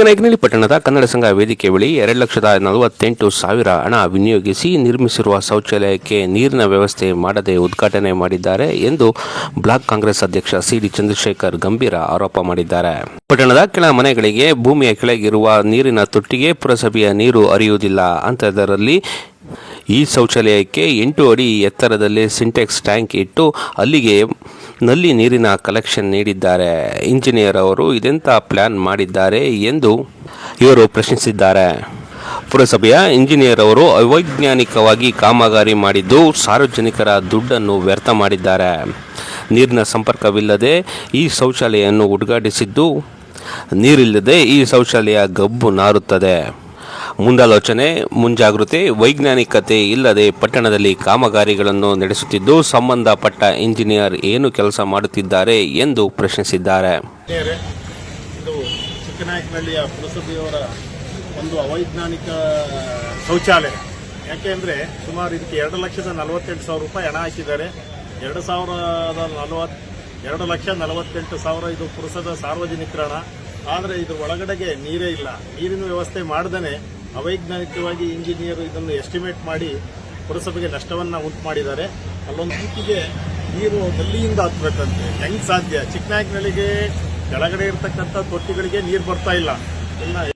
ಚಿಕ್ಕನಾಯಕನಹಳ್ಳಿ ಪಟ್ಟಣದ ಕನ್ನಡ ಸಂಘ ವೇದಿಕೆ ಬಳಿ ಎರಡು ಲಕ್ಷದ ನಲವತ್ತೆಂಟು ಸಾವಿರ ಹಣ ವಿನಿಯೋಗಿಸಿ ನಿರ್ಮಿಸಿರುವ ಶೌಚಾಲಯಕ್ಕೆ ನೀರಿನ ವ್ಯವಸ್ಥೆ ಮಾಡದೆ ಉದ್ಘಾಟನೆ ಮಾಡಿದ್ದಾರೆ ಎಂದು ಬ್ಲಾಕ್ ಕಾಂಗ್ರೆಸ್ ಅಧ್ಯಕ್ಷ ಸಿಡಿ ಚಂದ್ರಶೇಖರ್ ಗಂಭೀರ ಆರೋಪ ಮಾಡಿದ್ದಾರೆ. ಪಟ್ಟಣದ ಕೆಳ ಮನೆಗಳಿಗೆ ಭೂಮಿಯ ಕೆಳಗಿರುವ ನೀರಿನ ತೊಟ್ಟಿಗೆ ಪುರಸಭೆಯ ನೀರು ಹರಿಯುವುದಿಲ್ಲ. ಅಂಥದ್ದರಲ್ಲಿ ಈ ಶೌಚಾಲಯಕ್ಕೆ ಎಂಟು ಅಡಿ ಎತ್ತರದಲ್ಲಿ ಸಿಂಟೆಕ್ಸ್ ಟ್ಯಾಂಕ್ ಇಟ್ಟು ಅಲ್ಲಿಗೆ ನಲ್ಲಿ ನೀರಿನ ಕಲೆಕ್ಷನ್ ನೀಡಿದ್ದಾರೆ. ಇಂಜಿನಿಯರ್ ಅವರು ಇದೆಂಥ ಪ್ಲ್ಯಾನ್ ಮಾಡಿದ್ದಾರೆ ಎಂದು ಇವರು ಪ್ರಶ್ನಿಸಿದ್ದಾರೆ. ಪುರಸಭೆಯ ಇಂಜಿನಿಯರ್ ಅವರು ಅವೈಜ್ಞಾನಿಕವಾಗಿ ಕಾಮಗಾರಿ ಮಾಡಿದ್ದು ಸಾರ್ವಜನಿಕರ ದುಡ್ಡನ್ನು ವ್ಯರ್ಥ ಮಾಡಿದ್ದಾರೆ. ನೀರಿನ ಸಂಪರ್ಕವಿಲ್ಲದೆ ಈ ಶೌಚಾಲಯವನ್ನು ಉದ್ಘಾಟಿಸಿದ್ದು ನೀರಿಲ್ಲದೆ ಈ ಶೌಚಾಲಯ ಗಬ್ಬು ನಾರುತ್ತದೆ. ಮುಂದಾಲೋಚನೆ, ಮುಂಜಾಗೃತಿ, ವೈಜ್ಞಾನಿಕತೆ ಇಲ್ಲದೆ ಪಟ್ಟಣದಲ್ಲಿ ಕಾಮಗಾರಿಗಳನ್ನು ನಡೆಸುತ್ತಿದ್ದು ಸಂಬಂಧಪಟ್ಟ ಇಂಜಿನಿಯರ್ ಏನು ಕೆಲಸ ಮಾಡುತ್ತಿದ್ದಾರೆ ಎಂದು ಪ್ರಶ್ನಿಸಿದ್ದಾರೆ. ಇದು ಪುರಸಭೆಯವರ ಒಂದು ಅವೈಜ್ಞಾನಿಕ ಶೌಚಾಲಯ. ಯಾಕೆಂದರೆ ಸುಮಾರು ಇದಕ್ಕೆ ಎರಡು ಲಕ್ಷದ ನಲವತ್ತೆಂಟು ಸಾವಿರ ರೂಪಾಯಿ ಹಣ ಹಾಕಿದ್ದಾರೆ. ಎರಡು ಸಾವಿರದ ನಲವತ್ತು, ಎರಡು ಲಕ್ಷ ನಲವತ್ತೆಂಟು ಸಾವಿರ ಇದು ಪುರಸದ ಸಾರ್ವಜನಿಕರಣ. ಆದರೆ ಇದ್ರ ಒಳಗಡೆಗೆ ನೀರೇ ಇಲ್ಲ. ನೀರಿನ ವ್ಯವಸ್ಥೆ ಮಾಡ್ದೇ ಅವೈಜ್ಞಾನಿಕವಾಗಿ ಇಂಜಿನಿಯರ್ ಇದನ್ನು ಎಸ್ಟಿಮೇಟ್ ಮಾಡಿ ಪುರಸಭೆಗೆ ನಷ್ಟವನ್ನು ಉಂಟು ಮಾಡಿದ್ದಾರೆ ಅಲ್ಲೊಂದು ರೀತಿಗೆ ನೀರು ಗಲ್ಲಿಯಿಂದ ಹತ್ಬೇಕಂತೆ. ಹೆಂಗೆ ಸಾಧ್ಯ? ಚಿಕ್ಕನಾಯಕನಹಳ್ಳಿಗೆ ಕೆಳಗಡೆ ಇರತಕ್ಕಂಥ ತೊಟ್ಟಿಗಳಿಗೆ ನೀರು ಬರ್ತಾ ಇಲ್ಲ. ಇನ್ನ